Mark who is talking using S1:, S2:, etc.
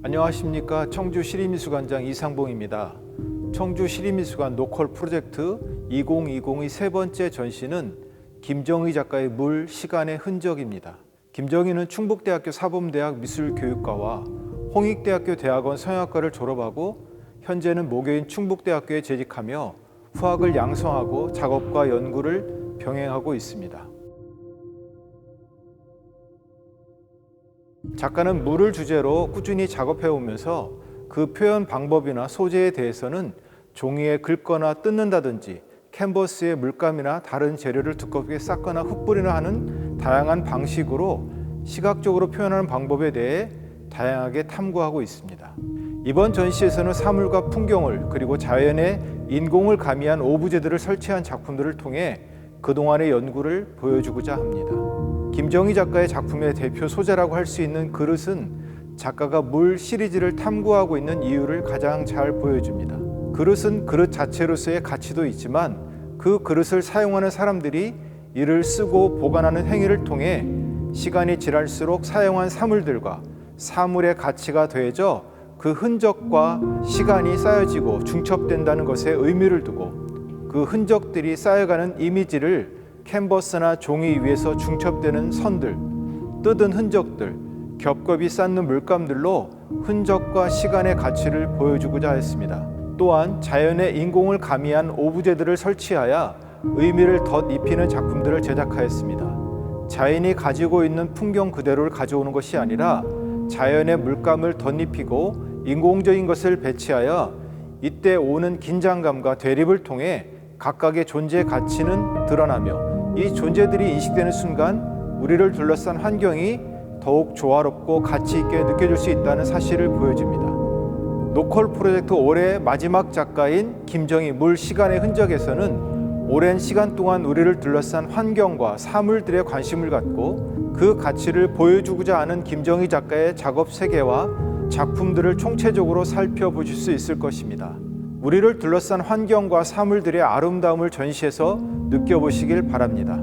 S1: 안녕하십니까 청주 시립미술관장 이상봉입니다. 청주 시립미술관 노컬 프로젝트 2020의 세 번째 전시는 김정희 작가의 물 시간의 흔적입니다. 김정희는 충북대학교 사범대학 미술교육과와 홍익대학교 대학원 성형학과를 졸업하고 현재는 모교인 충북대학교에 재직하며 후학을 양성하고 작업과 연구를 병행하고 있습니다. 작가는 물을 주제로 꾸준히 작업해 오면서 그 표현 방법이나 소재에 대해서는 종이에 긁거나 뜯는다든지 캔버스에 물감이나 다른 재료를 두껍게 쌓거나 흩뿌리나 하는 다양한 방식으로 시각적으로 표현하는 방법에 대해 다양하게 탐구하고 있습니다. 이번 전시에서는 사물과 풍경을 그리고 자연의 인공을 가미한 오브제들을 설치한 작품들을 통해 그동안의 연구를 보여주고자 합니다. 김정희 작가의 작품의 대표 소재라고 할 수 있는 그릇은 작가가 물 시리즈를 탐구하고 있는 이유를 가장 잘 보여줍니다. 그릇은 그릇 자체로서의 가치도 있지만 그 그릇을 사용하는 사람들이 이를 쓰고 보관하는 행위를 통해 시간이 지날수록 사용한 사물들과 사물의 가치가 더해져 그 흔적과 시간이 쌓여지고 중첩된다는 것에 의미를 두고 그 흔적들이 쌓여가는 이미지를 캔버스나 종이 위에서 중첩되는 선들, 뜯은 흔적들, 겹겹이 쌓는 물감들로 흔적과 시간의 가치를 보여주고자 했습니다. 또한 자연의 인공을 가미한 오브제들을 설치하여 의미를 덧입히는 작품들을 제작하였습니다. 자연이 가지고 있는 풍경 그대로를 가져오는 것이 아니라 자연의 물감을 덧입히고 인공적인 것을 배치하여 이때 오는 긴장감과 대립을 통해 각각의 존재 가치는 드러나며 이 존재들이 인식되는 순간 우리를 둘러싼 환경이 더욱 조화롭고 가치 있게 느껴질 수 있다는 사실을 보여줍니다. 노컬 프로젝트 올해 마지막 작가인 김정희 물 시간의 흔적에서는 오랜 시간 동안 우리를 둘러싼 환경과 사물들에 관심을 갖고 그 가치를 보여주고자 하는 김정희 작가의 작업 세계와 작품들을 총체적으로 살펴보실 수 있을 것입니다. 우리를 둘러싼 환경과 사물들의 아름다움을 전시해서 느껴보시길 바랍니다.